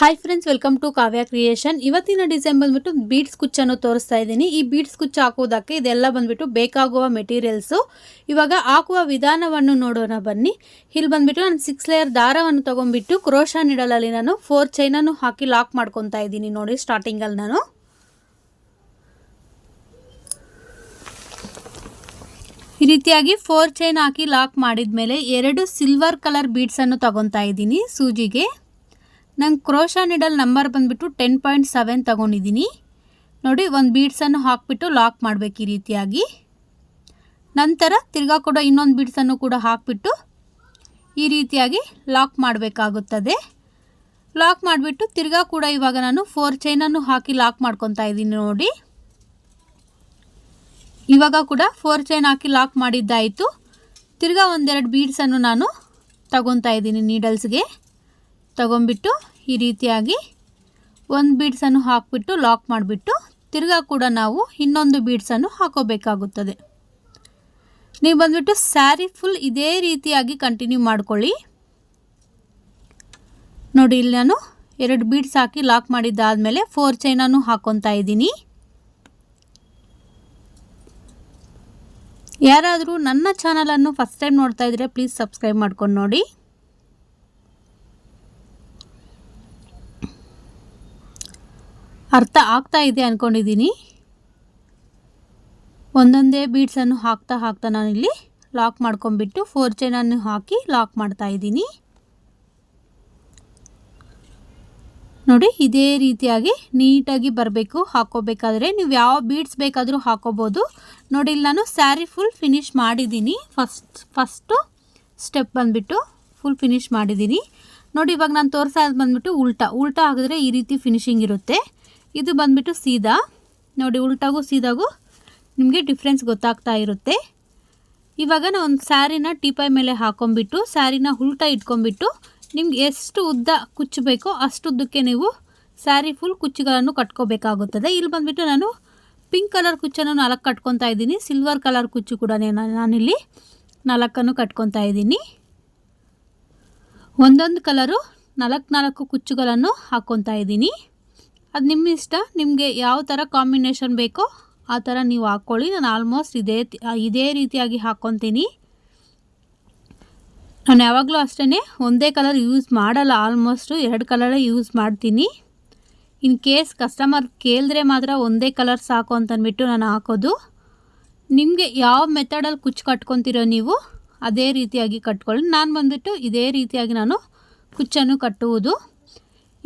Hi friends welcome to Kavya creation ಇವತ್ತಿನ design ಬಂದ್ಬಿಟ್ಟು beads ಕುಚ್ಚನ್ನು ತೋರಿಸ್ತಾ ಇದ್ದೀನಿ. ಈ ಬೀಡ್ಸ್ ಕುಚ್ಚು ಹಾಕೋದಕ್ಕೆ ಇದೆಲ್ಲ ಬಂದ್ಬಿಟ್ಟು ಬೇಕಾಗುವ ಮೆಟೀರಿಯಲ್ಸು ಇವಾಗ ಹಾಕುವ ವಿಧಾನವನ್ನು ನೋಡೋಣ ಬನ್ನಿ. ಇಲ್ಲಿ ಬಂದ್ಬಿಟ್ಟು ನಾನು ಸಿಕ್ಸ್ ಲೇಯರ್ ದಾರವನ್ನು ತೊಗೊಂಡ್ಬಿಟ್ಟು ಕ್ರೋಶ ನೀಡಲಲ್ಲಿ ನಾನು ಫೋರ್ ಚೈನನ್ನು ಹಾಕಿ ಲಾಕ್ ಮಾಡ್ಕೊತಾ ಇದ್ದೀನಿ. ನೋಡಿ ಸ್ಟಾರ್ಟಿಂಗಲ್ಲಿ ನಾನು. ಈ ರೀತಿಯಾಗಿ ಫೋರ್ ಚೈನ್ ಹಾಕಿ ಲಾಕ್ ಮಾಡಿದ ಮೇಲೆ ಎರಡು ಸಿಲ್ವರ್ ಕಲರ್ ಬೀಡ್ಸನ್ನು ತಗೊತಾ ಇದ್ದೀನಿ ಸೂಜಿಗೆ. ನಂಗೆ ಕ್ರೋಶಾ ನಿಡಲ್ ನಂಬರ್ ಬಂದುಬಿಟ್ಟು ಟೆನ್ ಪಾಯಿಂಟ್ ಸೆವೆನ್ ತೊಗೊಂಡಿದ್ದೀನಿ ನೋಡಿ, ಒಂದು ಬೀಡ್ಸನ್ನು ಹಾಕಿಬಿಟ್ಟು ಲಾಕ್ ಮಾಡಬೇಕು ಈ ರೀತಿಯಾಗಿ. ನಂತರ ತಿರ್ಗಾ ಕೂಡ ಇನ್ನೊಂದು ಬೀಡ್ಸನ್ನು ಕೂಡ ಹಾಕಿಬಿಟ್ಟು ಈ ರೀತಿಯಾಗಿ ಲಾಕ್ ಮಾಡಬೇಕಾಗುತ್ತದೆ. ಲಾಕ್ ಮಾಡಿಬಿಟ್ಟು ತಿರ್ಗಾ ಕೂಡ ಇವಾಗ ನಾನು ಫೋರ್ ಚೈನನ್ನು ಹಾಕಿ ಲಾಕ್ ಮಾಡ್ಕೊತಾ ಇದ್ದೀನಿ ನೋಡಿ. ಇವಾಗ ಕೂಡ ಫೋರ್ ಚೈನ್ ಹಾಕಿ ಲಾಕ್ ಮಾಡಿದ್ದಾಯಿತು. ತಿರ್ಗಾ ಒಂದೆರಡು ಬೀಡ್ಸನ್ನು ನಾನು ತಗೊತಾ ಇದ್ದೀನಿ ನೀಡಲ್ಸ್ಗೆ ತಗೊಂಬಿಟ್ಟು ಈ ರೀತಿಯಾಗಿ ಒಂದು ಬೀಡ್ಸನ್ನು ಹಾಕಿಬಿಟ್ಟು ಲಾಕ್ ಮಾಡಿಬಿಟ್ಟು, ತಿರ್ಗಾ ಕೂಡ ನಾವು ಇನ್ನೊಂದು ಬೀಡ್ಸನ್ನು ಹಾಕೋಬೇಕಾಗುತ್ತದೆ. ನೀವು ಬಂದುಬಿಟ್ಟು ಸ್ಯಾರಿ ಫುಲ್ ಇದೇ ರೀತಿಯಾಗಿ ಕಂಟಿನ್ಯೂ ಮಾಡ್ಕೊಳ್ಳಿ. ನೋಡಿ, ಇಲ್ಲಿ ನಾನು ಎರಡು ಬೀಡ್ಸ್ ಹಾಕಿ ಲಾಕ್ ಮಾಡಿದ್ದಾದಮೇಲೆ ಫೋರ್ ಚೈನನ್ನು ಹಾಕ್ಕೊತಾ ಇದ್ದೀನಿ. ಯಾರಾದರೂ ನನ್ನ ಚಾನಲನ್ನು ಫಸ್ಟ್ ಟೈಮ್ ನೋಡ್ತಾ ಇದ್ದರೆ ಪ್ಲೀಸ್ ಸಬ್ಸ್ಕ್ರೈಬ್ ಮಾಡ್ಕೊಂಡು ನೋಡಿ. ಅರ್ಥ ಆಗ್ತಾ ಇದೆ ಅಂದ್ಕೊಂಡಿದ್ದೀನಿ ಒಂದೊಂದೇ ಬೀಡ್ಸನ್ನು ಹಾಕ್ತಾ ಹಾಕ್ತಾ ನಾನಿಲ್ಲಿ ಲಾಕ್ ಮಾಡ್ಕೊಂಬಿಟ್ಟು ಫೋರ್ ಚೈನನ್ನು ಹಾಕಿ ಲಾಕ್ ಮಾಡ್ತಾ ಇದ್ದೀನಿ. ನೋಡಿ, ಇದೇ ರೀತಿಯಾಗಿ ನೀಟಾಗಿ ಬರಬೇಕು ಹಾಕೋಬೇಕಾದ್ರೆ ನೀವು ಯಾವ ಬೀಡ್ಸ್ ಬೇಕಾದರೂ ಹಾಕೋಬೋದು ನೋಡಿ, ಇಲ್ಲಿ ನಾನು ಸ್ಯಾರಿ ಫುಲ್ ಫಿನಿಶ್ ಮಾಡಿದ್ದೀನಿ. ಫಸ್ಟ್ ಫಸ್ಟು ಸ್ಟೆಪ್ ಬಂದುಬಿಟ್ಟು ಫುಲ್ ಫಿನಿಶ್ ಮಾಡಿದ್ದೀನಿ. ನೋಡಿ, ಇವಾಗ ನಾನು ತೋರಿಸೋದು ಬಂದುಬಿಟ್ಟು ಉಲ್ಟಾ. ಉಲ್ಟಾ ಹಾಕಿದ್ರೆ ಈ ರೀತಿ ಫಿನಿಶಿಂಗ್ ಇರುತ್ತೆ. ಇದು ಬಂದುಬಿಟ್ಟು ಸೀದಾ. ನೋಡಿ, ಉಲ್ಟಾಗೂ ಸೀದಾಗೂ ನಿಮಗೆ ಡಿಫ್ರೆನ್ಸ್ ಗೊತ್ತಾಗ್ತಾ ಇರುತ್ತೆ. ಇವಾಗ ನಾನು ಒಂದು ಸ್ಯಾರಿನ ಟೀಪೈ ಮೇಲೆ ಹಾಕೊಂಬಿಟ್ಟು ಸ್ಯಾರಿನ ಉಲ್ಟಾ ಇಟ್ಕೊಂಬಿಟ್ಟು ನಿಮ್ಗೆ ಎಷ್ಟು ಉದ್ದ ಕುಚ್ಚಬೇಕೋ ಅಷ್ಟುದ್ದಕ್ಕೆ ನೀವು ಸ್ಯಾರಿ ಫುಲ್ ಕುಚ್ಚುಗಳನ್ನು ಕಟ್ಕೋಬೇಕಾಗುತ್ತದೆ. ಇಲ್ಲಿ ಬಂದುಬಿಟ್ಟು ನಾನು ಪಿಂಕ್ ಕಲರ್ ಕುಚ್ಚನ್ನು ನಾಲ್ಕು ಕಟ್ಕೊತಾ ಇದ್ದೀನಿ. ಸಿಲ್ವರ್ ಕಲರ್ ಕುಚ್ಚು ಕೂಡ ನಾನಿಲ್ಲಿ ನಾಲ್ಕನ್ನು ಕಟ್ಕೊತಾ ಇದ್ದೀನಿ. ಒಂದೊಂದು ಕಲರು ನಾಲ್ಕು ನಾಲ್ಕು ಕುಚ್ಚುಗಳನ್ನು ಹಾಕ್ಕೊತಾ ಇದ್ದೀನಿ. ಅದು ನಿಮ್ಮ ಇಷ್ಟ? ನಿಮಗೆ ಯಾವ ಥರ ಕಾಂಬಿನೇಷನ್ ಬೇಕೋ ಆ ಥರ ನೀವು ಹಾಕ್ಕೊಳ್ಳಿ ನಾನು ಆಲ್ಮೋಸ್ಟ್ ಇದೇ ಇದೇ ರೀತಿಯಾಗಿ ಹಾಕ್ಕೊತೀನಿ ನಾನು ಯಾವಾಗಲೂ ಅಷ್ಟೇ ಒಂದೇ ಕಲರ್ ಯೂಸ್ ಮಾಡಲ್ಲ. ಆಲ್ಮೋಸ್ಟು ಎರಡು ಕಲರೇ ಯೂಸ್ ಮಾಡ್ತೀನಿ. ಇನ್ ಕೇಸ್ ಕಸ್ಟಮರ್ ಕೇಳಿದ್ರೆ ಮಾತ್ರ ಒಂದೇ ಕಲರ್ ಸಾಕು ಅಂತಂದ್ಬಿಟ್ಟು ನಾನು ಹಾಕೋದು. ನಿಮಗೆ ಯಾವ ಮೆಥಡಲ್ಲಿ ಕುಚ್ಚು ಕಟ್ಕೊತೀರೋ ನೀವು, ಅದೇ ರೀತಿಯಾಗಿ ಕಟ್ಕೊಳ್ಳಿ. ನಾನು ಬಂದುಬಿಟ್ಟು ಇದೇ ರೀತಿಯಾಗಿ ನಾನು ಕುಚ್ಚನ್ನು ಕಟ್ಟುವುದು.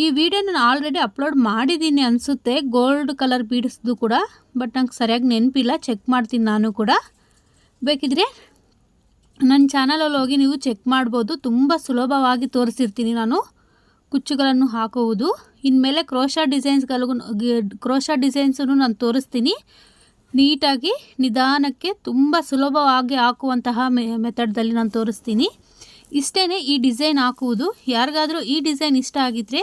ಈ ವಿಡಿಯೋ ನಾನು ಆಲ್ರೆಡಿ ಅಪ್ಲೋಡ್ ಮಾಡಿದ್ದೀನಿ ಅನಿಸುತ್ತೆ. ಗೋಲ್ಡ್ ಕಲರ್ ಬೀಡ್ಸ್ದು ಕೂಡ ಬಟ್ ನಂಗೆ ಸರಿಯಾಗಿ ನೆನಪಿಲ್ಲ. ಚೆಕ್ ಮಾಡ್ತೀನಿ ನಾನು ಕೂಡ. ಬೇಕಿದ್ರೆ ನನ್ನ ಚಾನಲಲ್ಲಿ ಹೋಗಿ ನೀವು ಚೆಕ್ ಮಾಡ್ಬೋದು. ತುಂಬ ಸುಲಭವಾಗಿ ತೋರಿಸಿರ್ತೀನಿ ನಾನು ಕುಚ್ಚುಗಳನ್ನು ಹಾಕುವುದು. ಇನ್ಮೇಲೆ ಕ್ರೋಶ ಡಿಸೈನ್ಸ್ಗಳಿಗೂ ಕ್ರೋಶ ಡಿಸೈನ್ಸನ್ನು ನಾನು ತೋರಿಸ್ತೀನಿ. ನೀಟಾಗಿ, ನಿಧಾನಕ್ಕೆ ತುಂಬ ಸುಲಭವಾಗಿ ಹಾಕುವಂತಹ ಮೆಥಡ್ದಲ್ಲಿ ನಾನು ತೋರಿಸ್ತೀನಿ. ಇಷ್ಟೇ ಈ ಡಿಸೈನ್ ಹಾಕುವುದು. ಯಾರಿಗಾದರೂ ಈ ಡಿಸೈನ್ ಇಷ್ಟ ಆಗಿದ್ದರೆ